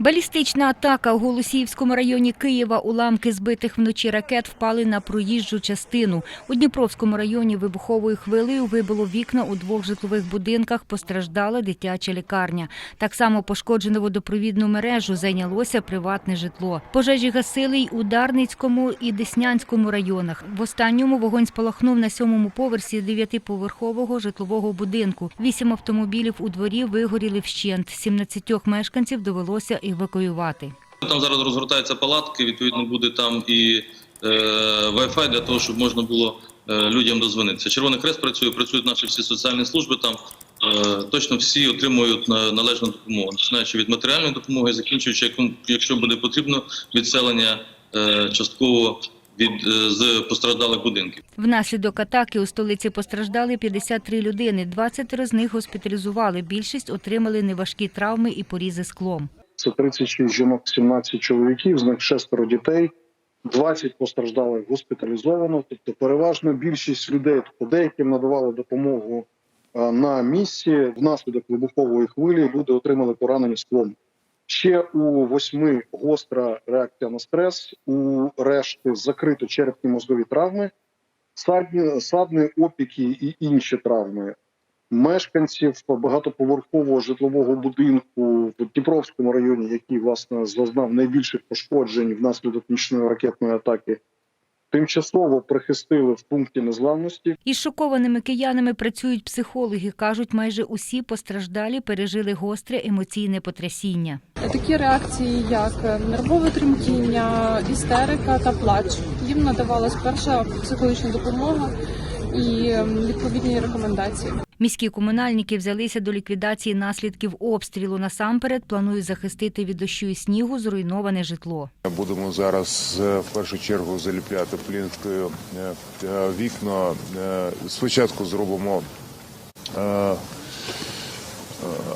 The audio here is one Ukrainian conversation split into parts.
Балістична атака у Голосіївському районі Києва. Уламки збитих вночі ракет впали на проїжджу частину. У Дніпровському районі вибуховою хвилею вибило вікна у двох житлових будинках. Постраждала дитяча лікарня. Так само пошкоджено водопровідну мережу. Зайнялося приватне житло. Пожежі гасили й у Дарницькому і Деснянському районах. В останньому вогонь спалахнув на сьомому поверсі дев'ятиповерхового житлового будинку. Вісім автомобілів у дворі вигоріли вщент. 17 мешканців довелося евакуювати. Там зараз розгортаються палатки, відповідно буде там і е, Wi-Fi для того, щоб можна було е, людям дозвонитися. Червоний Хрест працює, працюють наші всі соціальні служби там. Е, точно всі отримують належну допомогу, починаючи від матеріальної допомоги, закінчуючи, як- якщо буде потрібно, відселення частково від з постраждалих будинків. Внаслідок атаки у столиці постраждали 53 людини. 20 з них госпіталізували. Більшість отримали неважкі травми і порізи склом. Це 36 жінок, 17 чоловіків, з них шестеро дітей, 20 постраждалих госпіталізовано. Тобто, переважно більшість людей, тобто деяким надавали допомогу е, на місці. Внаслідок вибухової хвилі люди отримали поранення склом. Ще у восьми гостра реакція на стрес, у решти закрито черепні мозгові травми, садні, садні опіки і інші травми мешканців багатоповерхового житлового будинку в Дніпровському районі, який власне зазнав найбільших пошкоджень внаслідок нічної ракетної атаки. Тимчасово прихистили в пункті незламності. Із шокованими киянами працюють психологи. Кажуть, майже усі постраждалі пережили гостре емоційне потрясіння. Такі реакції, як нервове тремтіння, істерика та плач. Їм надавалась перша психологічна допомога і відповідні рекомендації. Міські комунальники взялися до ліквідації наслідків обстрілу. Насамперед планують захистити від дощу і снігу зруйноване житло. Будемо зараз е, в першу чергу заліпляти плінткою е, е, вікна. Спочатку зробимо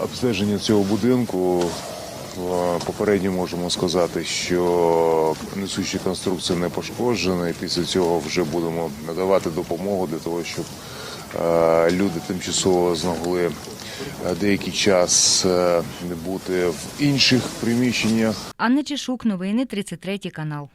обстеження цього будинку. Попередньо можемо сказати, що несучі конструкції не пошкоджені. Після цього вже будемо надавати допомогу для того, щоб е, люди тимчасово змогли е, деякий час е, бути в інших приміщеннях. Анна Чешук, новини 33 канал.